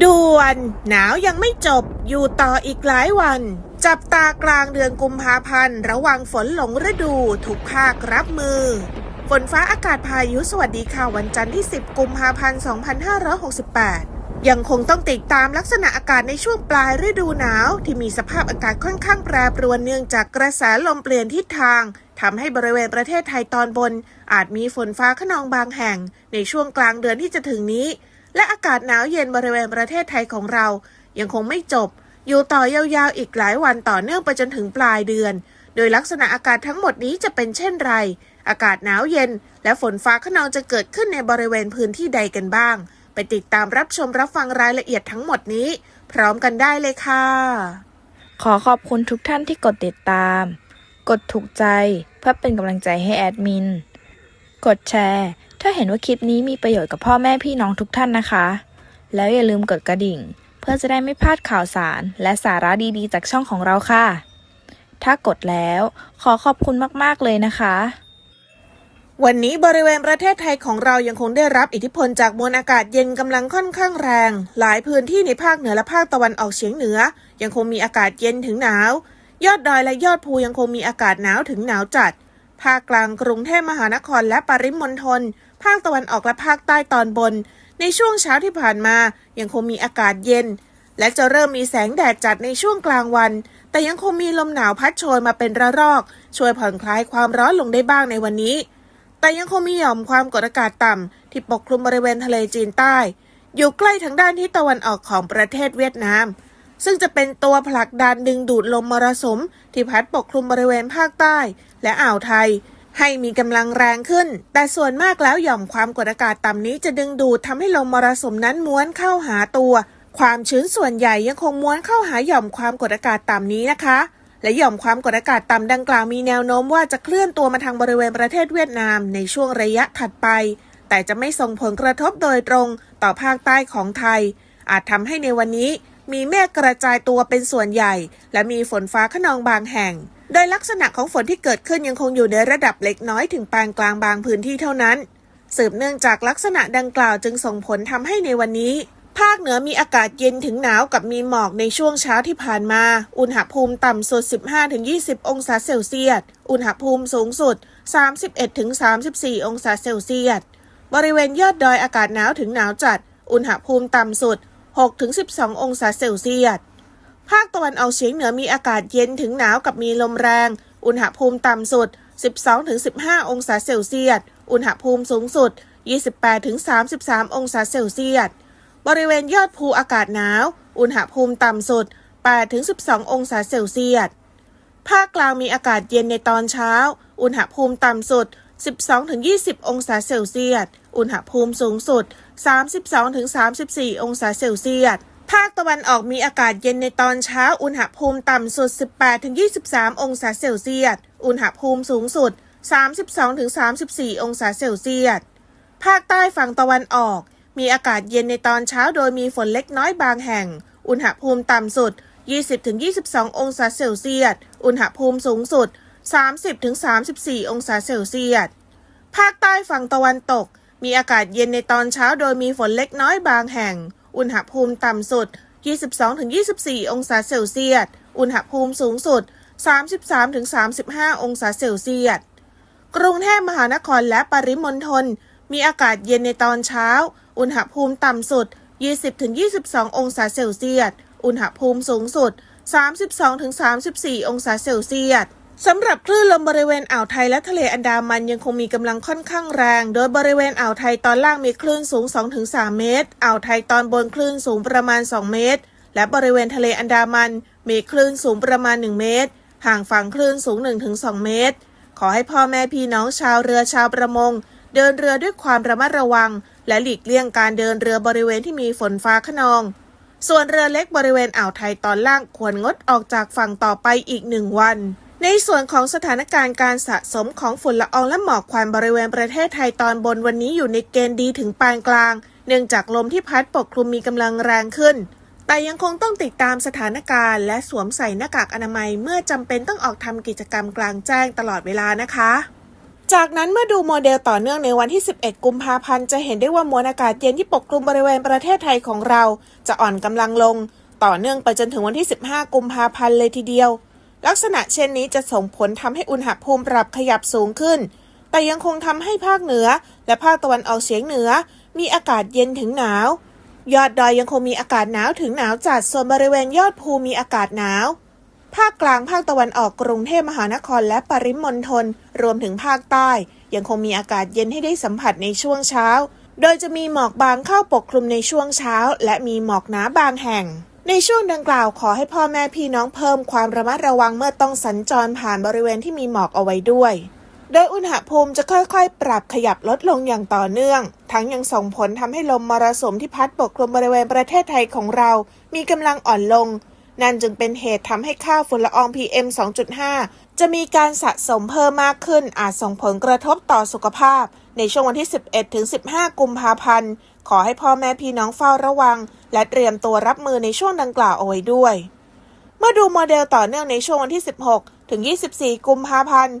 ด่วน หนาวยังไม่จบ อยู่ต่ออีกหลายวัน จับตากลางเดือนกุมภาพันธ์ ระวังฝนหลงฤดูทุกภาครับมือ ฝนฟ้าอากาศพายุสวัสดีค่ะวันจันทร์ที่ 10 กุมภาพันธ์ 2568 ยังคงต้องติดตามลักษณะอากาศในช่วงปลายฤดูหนาว ที่มีสภาพอากาศค่อนข้างแปรปรวนเนื่องจากกระแสลมเปลี่ยนทิศทางทำให้บริเวณประเทศไทยตอนบน อาจมีฝนฟ้าขนองบางแห่ง ในช่วงกลางเดือนที่จะถึงนี้ และอากาศหนาวเย็นบริเวณประเทศไทยของเรา ยังคงไม่จบ อยู่ต่อยาวๆอีกหลายวันต่อเนื่องไปจนถึงปลายเดือน โดยลักษณะอากาศทั้งหมดนี้จะเป็นเช่นไร อากาศหนาวเย็น และฝนฟ้าขนองจะเกิดขึ้นในบริเวณพื้นที่ใดกันบ้าง ไปติดตามรับชมรับฟังรายละเอียดทั้งหมดนี้ พร้อมกันได้เลยค่ะ ขอขอบคุณทุกท่านที่กดติดตาม กดถูกใจเพื่อเป็นกำลังใจให้แอดมิน กดแชร์ ถ้าเห็นว่าคลิปนี้มีประโยชน์กับพ่อแม่พี่น้องทุกท่านนะคะ แล้วอย่าลืมกดกระดิ่ง เพื่อจะได้ไม่พลาดข่าวสาร และสาระดีๆ จากช่องของเราค่ะ ถ้ากดแล้วขอขอบคุณมากๆเลยนะคะ วันนี้บริเวณประเทศไทยของเรายังคงได้รับอิทธิพลจากมวลอากาศเย็นกำลังค่อนข้างแรง หลายพื้นที่ในภาคเหนือและภาคตะวันออกเฉียงเหนือ ยังคงมีอากาศเย็นถึงหนาว ยอดดอยและยอดภูยังคงมีอากาศหนาวถึงหนาวจัด ภาคกลางกรุงเทพมหานครและปริมณฑล ภาคตะวันออกและภาคใต้ตอนบน ในช่วงเช้าที่ผ่านมายังคงมีอากาศเย็น และจะเริ่มมีแสงแดดจัดในช่วงกลางวัน แต่ยังคงมีลมหนาวพัดโชยมาเป็นระลอก ช่วยผ่อนคลายความร้อนลงได้บ้างในวันนี้ แต่ยังคงมีหย่อมความกดอากาศต่ำที่ปกคลุมบริเวณทะเลจีนใต้ อยู่ใกล้ทางด้านทิศตะวันออกของประเทศเวียดนามซึ่งจะเป็นตัวผลักดันดึงดูดลมมรสุมที่พัดปกคลุมบริเวณภาคใต้ และอ่าวไทย ให้มีกำลังแรงขึ้น แต่ส่วนมากแล้วหย่อมความกดอากาศต่ำนี้จะดึงดูดทำให้ลมมรสุมนั้นม้วนเข้าหาตัว ความชื้นส่วนใหญ่ยังคงม้วนเข้าหาหย่อมความกดอากาศต่ำนี้นะคะ และหย่อมความกดอากาศต่ำดังกล่าวมีแนวโน้มว่าจะเคลื่อนตัวมาทางบริเวณประเทศเวียดนามในช่วงระยะถัดไป แต่จะไม่ส่งผลกระทบโดยตรงต่อภาคใต้ของไทย อาจทำให้ในวันนี้มีเมฆกระจายตัวเป็นส่วนใหญ่ และมีฝนฟ้าขนองบางแห่ง โดยลักษณะของฝนที่เกิดขึ้นยังคงอยู่ในระดับเล็กน้อยถึงปานกลางบางพื้นที่เท่านั้น สืบเนื่องจากลักษณะดังกล่าวจึงส่งผลทำให้ในวันนี้ ภาคเหนือมีอากาศเย็นถึงหนาวกับมีหมอกในช่วงเช้าที่ผ่านมา อุณหภูมิต่ำสุด 15-20 องศาเซลเซียส อุณหภูมิสูงสุด 31-34 องศาเซลเซียส บริเวณยอดดอยอากาศหนาวถึงหนาวจัด อุณหภูมิต่ำสุด 6-12 องศาเซลเซียส ภาคตะวันออกเฉียงเหนือมีอากาศเย็นถึงหนาวกับมีลมแรง อุณหภูมิต่ำสุด 12-15 องศาเซลเซียส อุณหภูมิสูงสุด 28-33 องศาเซลเซียส บริเวณยอดภูอากาศหนาว อุณหภูมิต่ำสุด 8-12 องศาเซลเซียส ภาคกลางมีอากาศเย็นในตอนเช้า อุณหภูมิต่ำสุด 12-20 องศาเซลเซียส อุณหภูมิสูงสุด 32-34 องศาเซลเซียส ภาคตะวันออกมีอากาศเย็นในตอนเช้า อุณหภูมิต่ำสุด 18-23 องศาเซลเซียส อุณหภูมิสูงสุด 32-34 องศาเซลเซียส ภาคใต้ฝั่งตะวันออก มีอากาศเย็นในตอนเช้าโดยมีฝนเล็กน้อยบางแห่ง อุณหภูมิต่ำสุด 20-22 องศาเซลเซียส อุณหภูมิสูงสุด 30-34 องศาเซลเซียส ภาคใต้ฝั่งตะวันตก มีอากาศเย็นในตอนเช้าโดยมีฝนเล็กน้อยบางแห่ง อุณหภูมิต่ำสุด 22-24 องศาเซลเซียส อุณหภูมิสูงสุด 33-35 องศาเซลเซียส กรุงเทพมหานครและปริมณฑลมีอากาศเย็นในตอนเช้า อุณหภูมิต่ำสุด 20-22 องศาเซลเซียส อุณหภูมิสูงสุด 32-34 องศาเซลเซียส สำหรับคลื่นลมบริเวณอ่าวไทยและทะเลอันดามันยังคงมีกำลังค่อนข้างแรง โดยบริเวณอ่าวไทยตอนล่างมีคลื่นสูง 2-3 เมตร อ่าวไทยตอนบนคลื่นสูงประมาณ 2 เมตร และบริเวณทะเลอันดามันมีคลื่นสูงประมาณ 1 เมตร ห่างฝั่งคลื่นสูง 1-2 เมตร ขอให้พ่อแม่พี่น้องชาวเรือชาวประมง เดินเรือด้วยความระมัดระวัง และหลีกเลี่ยงการเดินเรือบริเวณที่มีฝนฟ้าขนอง ส่วนเรือเล็กบริเวณอ่าวไทยตอนล่างควรงดออกจากฝั่งต่อไปอีกหนึ่งวัน ในส่วนของสถานการณ์การสะสมของฝุ่นละอองและหมอกควันบริเวณประเทศไทยตอนบนวันนี้อยู่ในเกณฑ์ดีถึงปานกลาง เนื่องจากลมที่พัดปกคลุมมีกำลังแรงขึ้น แต่ยังคงต้องติดตามสถานการณ์และสวมใส่หน้ากากอนามัยเมื่อจำเป็นต้องออกทำกิจกรรมกลางแจ้งตลอดเวลานะคะ จากนั้นเมื่อดูโมเดลต่อเนื่องในวันที่ 11 กุมภาพันธ์จะเห็นได้ว่ามวลอากาศเย็นที่ปกคลุมบริเวณประเทศไทยของเรา จะอ่อนกำลังลง ต่อเนื่องไปจนถึงวันที่ 15 กุมภาพันธ์เลยทีเดียว ลักษณะเช่นนี้จะส่งผลทำให้อุณหภูมิปรับขยับสูงขึ้น แต่ยังคงทำให้ภาคเหนือ และภาคตะวันออกเฉียงเหนือ มีอากาศเย็นถึงหนาวยอดดอยยังคงมีอากาศหนาวถึงหนาวจัดส่วนบริเวณยอดภูมีอากาศหนาว ภาคกลางภาคตะวันออกกรุงเทพมหานครและปริมณฑลรวมถึงภาคใต้ ยังคงมีอากาศเย็นให้ได้สัมผัสในช่วงเช้า โดยจะมีหมอกบางเข้าปกคลุมในช่วงเช้า และมีหมอกหนาบางแห่ง ในช่วงดังกล่าวขอให้พ่อแม่พี่น้องเพิ่มความระมัดระวังเมื่อต้องสัญจรผ่านบริเวณที่มีหมอกเอาไว้ด้วย โดยอุณหภูมิจะค่อยๆ ปรับขยับลดลงอย่างต่อเนื่อง ทั้งยังส่งผลทำให้ลมมรสุมที่พัดปกคลุมบริเวณประเทศไทยของเรา มีกำลังอ่อนลง นั่นจึงเป็นเหตุทำให้ค่าฝุ่นละออง PM 2.5 จะมีการสะสมเพิ่มมากขึ้นอาจส่งผลกระทบต่อสุขภาพ ในช่วงวันที่ 11 ถึง 15 กุมภาพันธ์ ขอให้พ่อแม่พี่น้องเฝ้าระวัง และเตรียมตัวรับมือในช่วงดังกล่าวเอาไว้ด้วย เมื่อดูโมเดลต่อเนื่องในช่วงวันที่ 16 ถึง 24 กุมภาพันธ์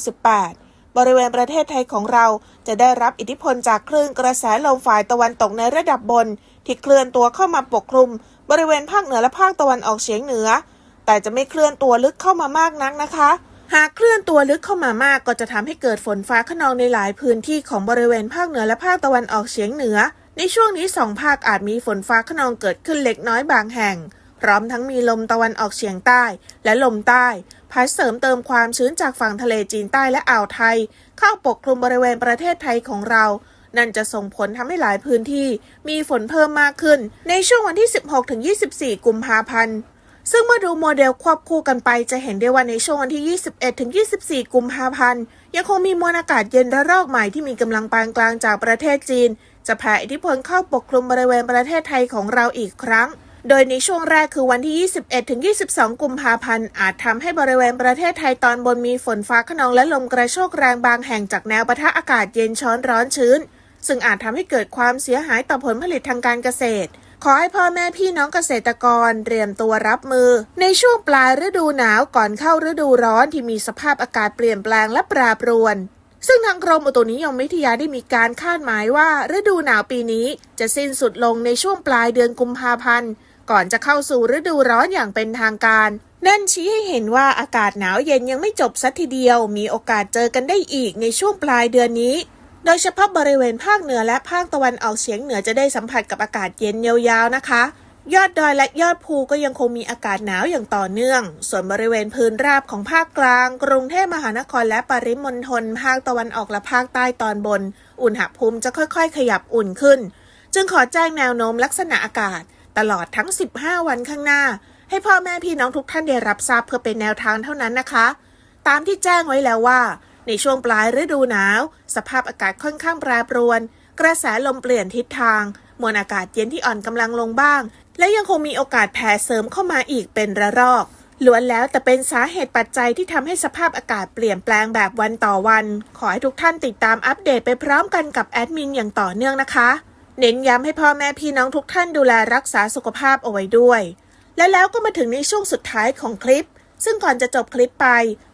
2568 บริเวณประเทศไทยของเราจะได้รับอิทธิพลจากคลื่นกระแสลมฝ่ายตะวันตกในระดับบน ที่เคลื่อนตัวเข้ามาปกคลุม บริเวณภาคเหนือและภาคตะวันออกเฉียงเหนือ แต่จะไม่เคลื่อนตัวลึกเข้ามามากนักนะคะ หากเคลื่อนตัวลึกเข้ามามากก็จะทำให้เกิดฝนฟ้าขนองในหลายพื้นที่ของบริเวณภาคเหนือและภาคตะวันออกเฉียงเหนือ ในช่วงนี้สองภาคอาจมีฝนฟ้าขนองเกิดขึ้นเล็กน้อยบางแห่ง พร้อมทั้งมีลมตะวันออกเฉียงใต้ และลมใต้พัดเสริมเติมความชื้นจากฝั่งทะเลจีนใต้และอ่าวไทย เข้าปกคลุมบริเวณประเทศไทยของเรานั่นจะส่งผลทำให้หลายพื้นที่มีฝนเพิ่มมากขึ้น ในช่วงวันที่ 16-24 กุมภาพันธ์ ซึ่งเมื่อดูโมเดลควบคู่กันไปจะเห็นได้ว่าในช่วงวันที่ 21-24 กุมภาพันธ์ ยังคงมีมวลอากาศเย็นระลอกใหม่ที่มีกำลังปานกลางจากประเทศจีน จะแผ่อิทธิพลเข้าปกคลุมบริเวณประเทศไทยของเราอีกครั้ง โดยในช่วงแรกคือวันที่ 21-22 กุมภาพันธ์ อาจทำให้บริเวณประเทศไทยตอนบนมีฝนฟ้าขนองและลมกระโชกแรงบางแห่งจากแนวปะทะอากาศเย็นช้อนร้อนชื้น ซึ่งอาจทำให้เกิดความเสียหายต่อผลผลิตทางการเกษตร ขอให้พ่อแม่พี่น้องเกษตรกรเตรียมตัวรับมือ ในช่วงปลายฤดูหนาวก่อนเข้าฤดูร้อนที่มีสภาพอากาศเปลี่ยนแปลงและปรปรวน ซึ่งทางกรมอุตุนิยมวิทยาได้มีการคาดหมายว่า ฤดูหนาวปีนี้จะสิ้นสุดลงในช่วงปลายเดือนกุมภาพันธ์ก่อนจะเข้าสู่ฤดูร้อนอย่างเป็นทางการ นั่นชี้ให้เห็นว่าอากาศหนาวเย็นยังไม่จบสัทีเดียว มีโอกาสเจอกันได้อีกในช่วงปลายเดือนนี้ โดยเฉพาะบริเวณภาคเหนือและภาคตะวันออกเฉียงเหนือจะได้สัมผัสกับอากาศเย็นยาวๆนะคะ ยอดดอยและยอดภูก็ยังคงมีอากาศหนาวอย่างต่อเนื่อง ส่วนบริเวณพื้นราบของภาคกลาง กรุงเทพมหานครและปริมณฑลภาคตะวันออกและภาคใต้ตอนบน อุณหภูมิจะค่อยๆ ขยับอุ่นขึ้น จึงขอแจ้งแนวโน้มลักษณะอากาศ ตลอดทั้ง 15 วันข้างหน้า ให้พ่อแม่พี่น้องทุกท่านได้รับทราบเพื่อเป็นแนวทางเท่านั้นนะคะ ตามที่แจ้งไว้แล้วว่า ในช่วงปลายฤดูหนาว สภาพอากาศค่อนข้างแปรปรวน กระแสลมเปลี่ยนทิศทาง มวลอากาศเย็นที่อ่อนกำลังลงบ้าง และยังคงมีโอกาสแผ่เสริมเข้ามาอีกเป็นระลอกล้วนแล้วแต่เป็นสาเหตุปัจจัยที่ทำให้สภาพอากาศเปลี่ยนแปลงแบบวันต่อวัน ขอให้ทุกท่านติดตามอัปเดตไปพร้อมกันกับแอดมินอย่างต่อเนื่องนะคะ เน้นย้ำให้พ่อแม่พี่น้องทุกท่านดูแลรักษาสุขภาพเอาไว้ด้วย และแล้วก็มาถึงในช่วงสุดท้ายของคลิป ซึ่งก่อนจะจบคลิปไป